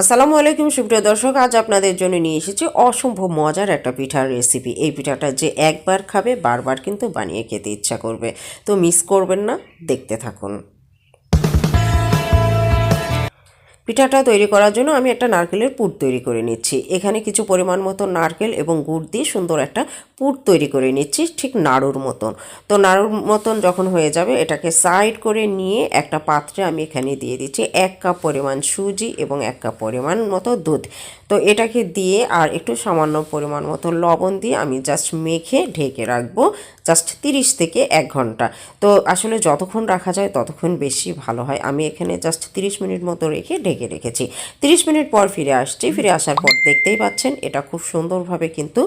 আসসালামু আলাইকুম, সুপ্রিয় দর্শক, আজ আপনাদের জন্য নিয়ে এসেছি অসম্ভব মজার একটা পিঠার রেসিপি এই পিঠাটা যে একবার খাবে, বারবার কিন্তু বানিয়ে খেতে ইচ্ছা করবে। তো মিস করবেন না, দেখতে থাকুন। পিঠাটা তৈরি করার জন্য আমি একটা নারকেলের পুর তৈরি করে নিচ্ছি। এখানে কিছু পরিমাণ মতো নারকেল এবং গুড় দিয়ে সুন্দর একটা পুর তৈরি করে নিচ্ছি, ঠিক নাড়ুর মতন। তো নাড়ুর মতন যখন হয়ে যাবে, এটাকে সাইড করে নিয়ে একটা পাত্রে আমি এখানে দিয়ে দিচ্ছি এক কাপ পরিমাণ সুজি এবং এক কাপ পরিমাণ মতো দুধ। তো এটাকে দিয়ে আর একটু সামান্য পরিমাণ মতো লবণ দিয়ে আমি জাস্ট মেখে ঢেকে রাখব জাস্ট তিরিশ থেকে এক ঘণ্টা। তো আসলে যতক্ষণ রাখা যায় ততক্ষণ বেশি ভালো হয়। আমি এখানে জাস্ট তিরিশ মিনিট মতো রেখে ঢেকে রেখেছি। তিরিশ মিনিট পর ফিরে আসছি। ফিরে আসার পর দেখতেই পাচ্ছেন, এটা খুব সুন্দরভাবে কিন্তু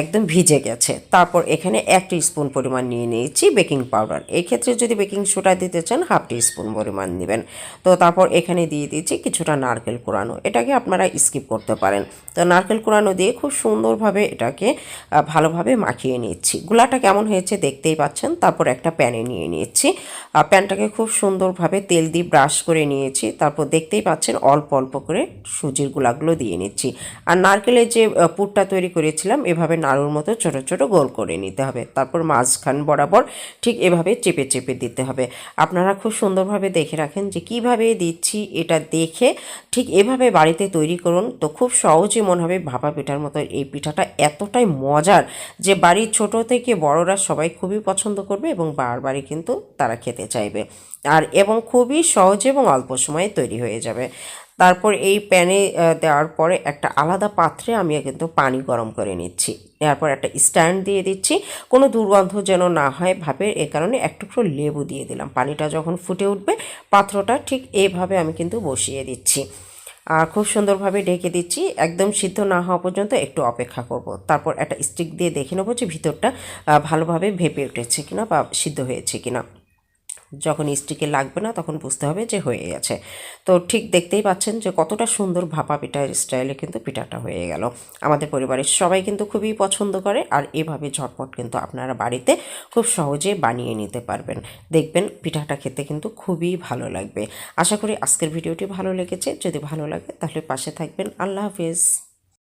একদম ভিজে গেছে। তারপর এখানে এক স্পুন পরিমাণ নিয়ে নিয়েছি বেকিং পাউডার। ক্ষেত্রে যদি বেকিং সোডা দিতে চান, হাফ স্পুন পরিমাণ নেবেন। তো তারপর এখানে দিয়ে দিয়েছি কিছুটা নারকেল কোরানো। এটাকে আপনারা স্কিপ করতে পারেন। তো নারকেল কোরানো দিয়ে খুব সুন্দরভাবে এটাকে ভালোভাবে মাখিয়ে নিচ্ছি। গুলাটা কেমন হয়েছে দেখতেই পাচ্ছেন। তারপর একটা প্যানে নিয়ে নিয়েছি। প্যানটাকে খুব সুন্দরভাবে তেল দিয়ে ব্রাশ করে নিয়েছি। তারপর দেখতেই পাচ্ছেন অল্প অল্প করে সুজির গুলাগুলো দিয়ে নিচ্ছি। আর নারকেলের যে পুরটা তৈরি করেছিলাম, এভাবে নাড়ুর মতো ছোট ছোট গোল করে নিতে হবে। তারপর মাঝখান বরাবর ঠিক এভাবে চেপে চেপে দিতে হবে। আপনারা খুব সুন্দরভাবে দেখে রাখেন যে কীভাবে দিচ্ছি এটা দেখে ঠিক এভাবে বাড়িতে তৈরি করুন তো খুব সহজে মনে হবে ভাপা পিঠার মতো এই পিঠাটা এতটাই মজার যে বাড়ির ছোট থেকে বড়রা সবাই খুবই পছন্দ করবে এবং বারবারই কিন্তু তারা খেতে চাইবে। আর এবং খুবই সহজে এবং অল্প সময়ে তৈরি হয়ে যাবে। তারপর এই প্যানে দেওয়ার পরে একটা আলাদা পাত্রে আমি কিন্তু পানি গরম করে নিচ্ছি। এরপর একটা স্ট্যান্ড দিয়ে দিচ্ছি। কোনো দুর্গন্ধ যেন না হয় ভাবে এ কারণে এক টুকরো লেবু দিয়ে দিলাম। পানিটা যখন ফুটে উঠবে, পাত্রটা ঠিক এইভাবে আমি কিন্তু বসিয়ে দিচ্ছি। আর খুব সুন্দরভাবে ঢেকে দিচ্ছি। একদম সিদ্ধ না হওয়া পর্যন্ত একটু অপেক্ষা করব। তারপর একটা স্টিক দিয়ে দেখে নেব যে ভিতরটা ভালোভাবে ভেপে উঠেছে কিনা বা সিদ্ধ হয়েছে কিনা। যখন স্টিকে লাগবে না, তখন বুঝতে হবে যে হয়ে গেছে। তো ঠিক দেখতেই পাচ্ছেন যে কতটা সুন্দর ভাপা পিঠার স্টাইলে কিন্তু পিঠাটা হয়ে গেল। আমাদের পরিবারের সবাই কিন্তু খুবই পছন্দ করে আর এভাবে ঝটপট কিন্তু আপনারা বাড়িতে খুব সহজে বানিয়ে নিতে পারবেন। দেখবেন পিঠাটা খেতে কিন্তু খুবই ভালো লাগবে। আশা করি আজকের ভিডিওটি ভালো লেগেছে। যদি ভালো লাগে তাহলে পাশে থাকবেন। আল্লাহ হাফিজ।